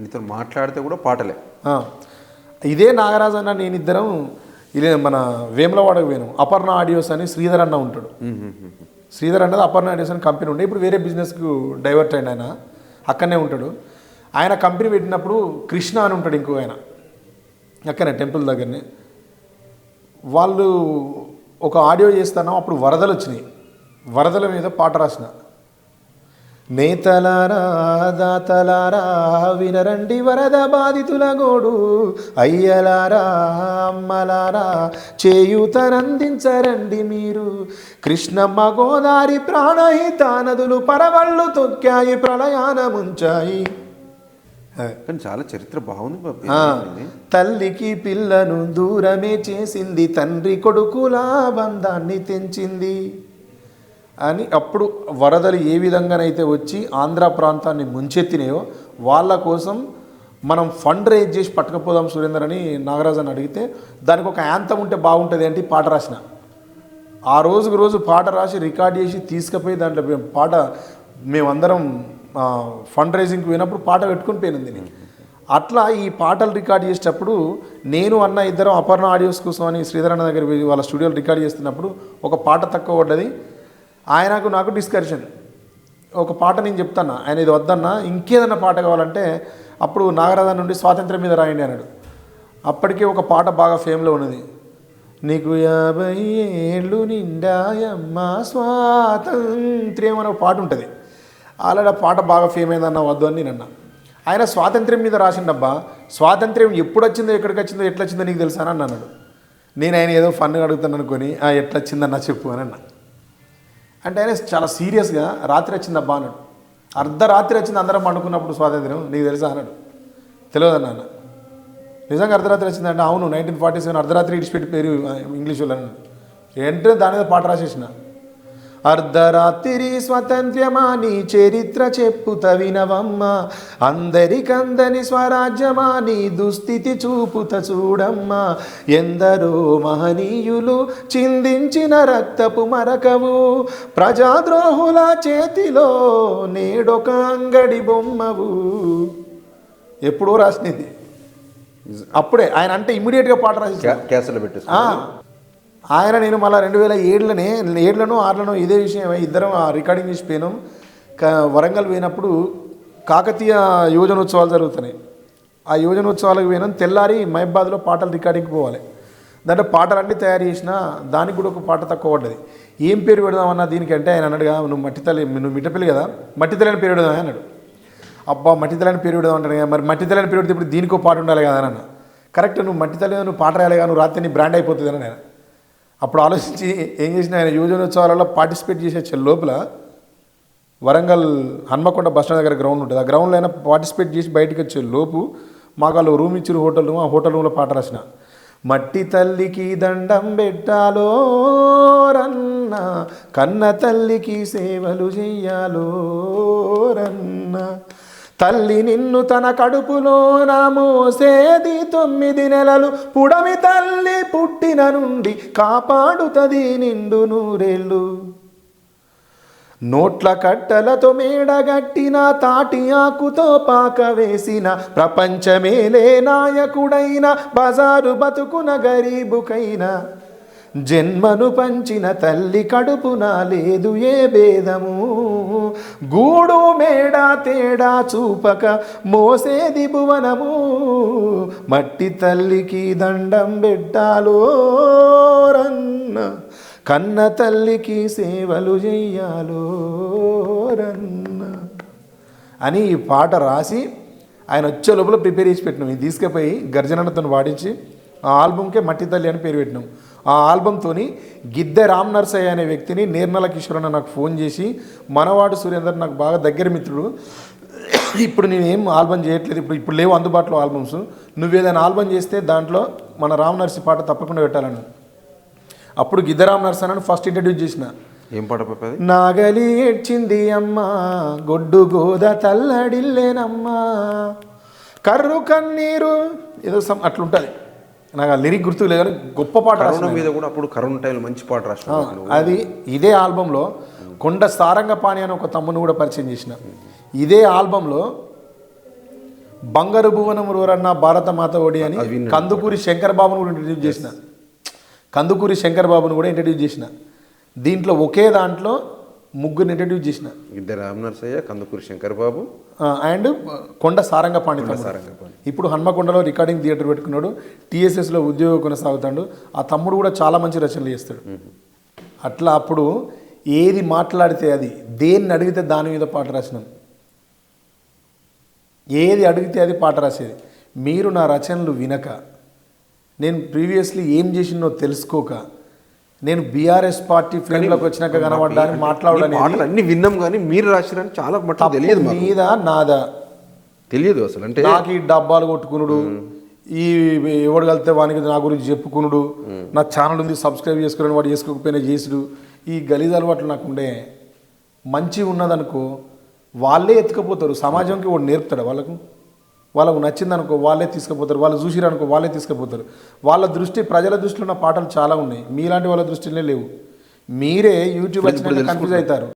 నీతో మాట్లాడితే కూడా పాటలే. ఇదే నాగరాజు అన్న నేను ఇద్దరం ఇలా మన వేములవాడకు పోయినాం. అపర్ణ ఆడియోస్ అని శ్రీధర్ అన్న ఉంటాడు. శ్రీధర్ అన్నది అపర్ణ ఆడియోస్ అని కంపెనీ ఉండే. ఇప్పుడు వేరే బిజినెస్కు డైవర్ట్ అయింది ఆయన. అక్కడనే ఉంటాడు. ఆయన కంపెనీ పెట్టినప్పుడు కృష్ణ అని ఉంటాడు ఇంకో ఆయన. అక్కనే టెంపుల్ దగ్గరనే. వాళ్ళు ఒక ఆడియో చేస్తాను అప్పుడు వరదలు వచ్చినాయి. వరదల మీద పాట రాసిన. నేతలారా దాతలారా వినరండి వరద బాధితుల గోడు. అయ్యలారా అమ్మలారా చేయూతనందించరండి మీరు. కృష్ణమ్మ గోదారి ప్రాణహిత నదులు పరవళ్ళు తొక్కాయి ప్రళయాన ముంచాయి కానీ చాలా చరిత్ర బాగుంది తల్లికి పిల్లను దూరమే చేసింది తండ్రి కొడుకుల బంధాన్ని తెంచింది. అని అప్పుడు వరదలు ఏ విధంగానైతే వచ్చి ఆంధ్ర ప్రాంతాన్ని ముంచెత్తినాయో వాళ్ళ కోసం మనం ఫండ్ రేజ్ చేసి పట్టుకపోదాం సురేందర్ అని నాగరాజు అని అడిగితే దానికి ఒక యాంతం ఉంటే బాగుంటుంది అంటే ఈ పాట రాసిన. ఆ రోజుకు రోజు పాట రాసి రికార్డ్ చేసి తీసుకుపోయి దాంట్లో మేము పాట మేమందరం ఫండ్ రైజింగ్కి పోయినప్పుడు పాట పెట్టుకుని పోయినది నేను అట్లా ఈ పాటలు రికార్డ్ చేసేటప్పుడు నేను అన్న ఇద్దరం అపర్ణ ఆడియోస్ కోసం అని శ్రీధర్ దగ్గర పోయి వాళ్ళ స్టూడియోలో రికార్డ్ చేస్తున్నప్పుడు ఒక పాట తక్కువ పడ్డది. ఆయనకు నాకు డిస్కషన్ ఒక పాట నేను చెప్తాను ఆయన ఇది వద్దన్నా. ఇంకేదన్నా పాట కావాలంటే అప్పుడు నాగరాజా నుండి స్వాతంత్రం మీద రాయండి అన్నాడు. అప్పటికే ఒక పాట బాగా ఫేమ్లో ఉన్నది. నీకు యాభై ఏళ్ళు నిండాయమ్మా స్వాతంత్ర్యం అనే ఒక పాట ఉంటుంది. అలాడ ఆ పాట బాగా ఫేమ్ అయిందన్న వద్దు అని నేను అన్నా. ఆయన స్వాతంత్ర్యం మీద రాసిండబ్బా. స్వాతంత్ర్యం ఎప్పుడు వచ్చిందో ఎక్కడికి వచ్చిందో ఎట్లా వచ్చిందో నీకు తెలుసా అని అన్నాడు. నేను ఆయన ఏదో ఫన్గా అడుగుతాను అనుకొని ఎట్లా వచ్చిందన్నా చెప్పు అని అన్నా. అంటే ఆయన చాలా సీరియస్గా రాత్రి వచ్చిందబ్బా అన్నాడు. అర్ధరాత్రి వచ్చింది అందరం పండుకున్నప్పుడు స్వాతంత్ర్యం నీకు తెలుసా అన్నాడు. తెలియదు అన్న నిజంగా అర్ధరాత్రి వచ్చిందంటే అవును నైన్టీన్ ఫార్టీ సెవెన్ అర్ధరాత్రి ఇడిచిపెట్టి పేరు ఇంగ్లీష్ వాళ్ళు అన్నాడు. ఏంటంటే దాని మీద పాట రాసేసిన. అర్ధరాత్రి స్వతంత్ర్యమా నీ చరిత్ర చెప్పుత వినవమ్మ. అందరికందని స్వరాజ్యమా నీ దుస్థితి చూపుత చూడమ్మ. ఎందరో మహనీయులు చిందించిన రక్తపు మరకవు ప్రజాద్రోహుల చేతిలో నేడొక అంగడి బొమ్మవు. ఎప్పుడో రాసినది. అప్పుడే ఆయన అంటే ఇమ్మీడియట్గా పాట రాసి క్యాసెట్లో పెట్టేసి ఆ, ఆయన నేను మళ్ళీ రెండు వేల ఏడులోనే ఏడులను ఆరులను ఇదే విషయం ఇద్దరం ఆ రికార్డింగ్ చేసి పోయినాం. క- వరంగల్ పోయినప్పుడు కాకతీయ యువజనోత్సవాలు జరుగుతున్నాయి. ఆ యువజనోత్సవాలకు పోయినాం. తెల్లారి మహబాద్లో పాటలు రికార్డింగ్కి పోవాలి. దాంట్లో పాటలు అన్నీ తయారు చేసిన దానికి కూడా ఒక పాట తక్కువ పడ్డది. ఏం పేరు పెడదామన్నా దీనికంటే ఆయన అన్నాడుగా నువ్వు మట్టితల్లి నువ్వు మిట్టపల్లి కదా మట్టితల్లి పేరు పెడదామని అన్నాడు. అబ్బా మట్టి పేరు పెడదాం అంటాడు కదా, మరి మట్టి తలని పేరు పెడితే ఇప్పుడు దీనికో పాట ఉండాలి కదా అన్న. కరెక్ట్ నువ్వు మట్టి తల్లి నువ్వు పాట రాయాలి కదా నువ్వు రాత్రి నీ బ్రాండ్ అయిపోతుంది అని నేను అప్పుడు ఆలోచించి ఏం చేసిన ఆయన యువజనోత్సవాలలో పార్టిసిపేట్ చేసే వచ్చే లోపల వరంగల్ హన్మకొండ బస్టాండ్ దగ్గర గ్రౌండ్ ఉంటుంది. ఆ గ్రౌండ్లో అయినా పార్టిసిపేట్ చేసి బయటకు వచ్చే లోపు మాకు వాళ్ళు రూమ్ ఇచ్చిన హోటల్ రూమ్ ఆ హోటల్ రూమ్లో పాట రాసిన మట్టి తల్లికి దండం పెట్టాలో రన్న కన్న తల్లికి సేవలు చెయ్యాలో రన్నా తల్లి నిన్ను తన కడుపులో మోసేది తొమ్మిది నెలలు. పుడమి తల్లి పుట్టిన నుండి కాపాడుతది నిండు నూరేళ్ళు. నోట్ల కట్టలతో మేడగట్టిన తాటి ఆకుతో పాక వేసిన ప్రపంచమేలే నాయకుడైన బజారు బతుకున గరీబుకైనా జన్మను పంచిన తల్లి కడుపున లేదు ఏ భేదము. గూడు తేడా చూపక మోసేది భువనము. మట్టి తల్లికి దండం పెట్టాలో రన్న. కన్న తల్లికి సేవలు చెయ్యాలో రన్న. అని ఈ పాట రాసి ఆయన వచ్చే లోపల ప్రిపేర్ చేసి పెట్టినాం. ఇది తీసుకుపోయి గర్జనతో వాడించి ఆ ఆల్బమ్కే మట్టి తల్లి అని పేరు పెట్టినాం. ఆ ఆల్బమ్తోని గిద్దె రామ్ నర్సయ్య అనే వ్యక్తిని నిర్మల కిషోర్ అన్న నాకు ఫోన్ చేసి మనవాడు సురేందర్ నాకు బాగా దగ్గర మిత్రుడు. ఇప్పుడు నేను ఏం ఆల్బమ్ చేయట్లేదు. ఇప్పుడు ఇప్పుడు లేవు అందుబాటులో ఆల్బమ్స్. నువ్వేదైనా ఆల్బమ్ చేస్తే దాంట్లో మన రామ్ నర్సి పాట తప్పకుండా పెట్టాలను. అప్పుడు గిద్దరామ్ అని ఫస్ట్ ఇంట్రడ్యూస్ చేసిన. ఏం పాట నాగలి ఏడ్చింది అమ్మ గొడ్డు గోద తల్లడిల్లేనమ్మా. కర్రు కన్నీరు ఏదో సమ్ అట్లుంటుంది. నాకు ఆ లిరిక్ గుర్తు లేదు కానీ గొప్ప పాట రాసిన కరోనా మీద కూడా అప్పుడు కరోనా టైంలో మంచి పాట రాసిన అది ఇదే ఆల్బంలో కొండ సారంగపాణి అని ఒక తమ్ముని కూడా పరిచయం చేసిన. ఇదే ఆల్బంలో బంగారు భువనం రోరన్న భారత మాత ఒడి అని. కందుకూరి శంకర్ బాబును కూడా ఇంట్రడ్యూస్ చేసిన. కందుకూరి శంకర్ బాబును కూడా ఇంట్రడ్యూస్ చేసిన. దీంట్లో ఒకే దాంట్లో ముగ్గురిని ఇంట్రడ్యూస్ చేసిన. ఇద్దరు రామ్ నరసయ్య కందుకూరి శంకర్ బాబు. అండ్ కొండ సారంగ పాండిత. ఇప్పుడు హన్మకొండలో రికార్డింగ్ థియేటర్ పెట్టుకున్నాడు. టీఎస్ఎస్లో ఉద్యోగం కొనసాగుతాడు. ఆ తమ్ముడు కూడా చాలా మంచి రచనలు చేస్తాడు. అట్లా అప్పుడు ఏది మాట్లాడితే అది దేన్ని అడిగితే దాని మీద పాట రాసినాం. ఏది అడిగితే అది పాట రాసేది. మీరు నా రచనలు వినక నేను ప్రీవియస్లీ ఏం చేసినో తెలుసుకోక నేను బీఆర్ఎస్ పార్టీ ఫ్రేమ్లోకి వచ్చినాక కనబడ్డాన్ని ఈ మాట్లాడడం పాటలు అన్ని విన్నాం కానీ మీరు రాసిరని చాలా మటుకు తెలియదు మీద నాదా? తెలియదు అసలు అంటే నాకు ఈ డబ్బాలు కొట్టుకునుడు ఈ ఎవడు కలితే వానికి నా గురించి చెప్పుకునుడు నా ఛానల్ ఉంది సబ్స్క్రైబ్ చేసుకుని వాడు చేసుకోకపోయినా చేసుడు. ఈ గలీజ్ అలవాట్లు నాకు ఉండే. మంచి ఉన్నదనుకో వాళ్ళే ఎత్తుకపోతారు. సమాజంకి వాడు నేర్పుతాడు వాళ్ళకు? వాళ్ళకు నచ్చిందనుకో వాళ్ళే తీసుకుపోతారు వాళ్ళు చూసిరనుకో వాళ్ళే తీసుకుపోతారు. వాళ్ళ దృష్టి ప్రజల దృష్టిలో ఉన్న పాటలు చాలా ఉన్నాయి. మీలాంటి వాళ్ళ దృష్టిలో లేవు. మీరే యూట్యూబ్ వచ్చినాక కన్ఫ్యూజ్ అవుతారు.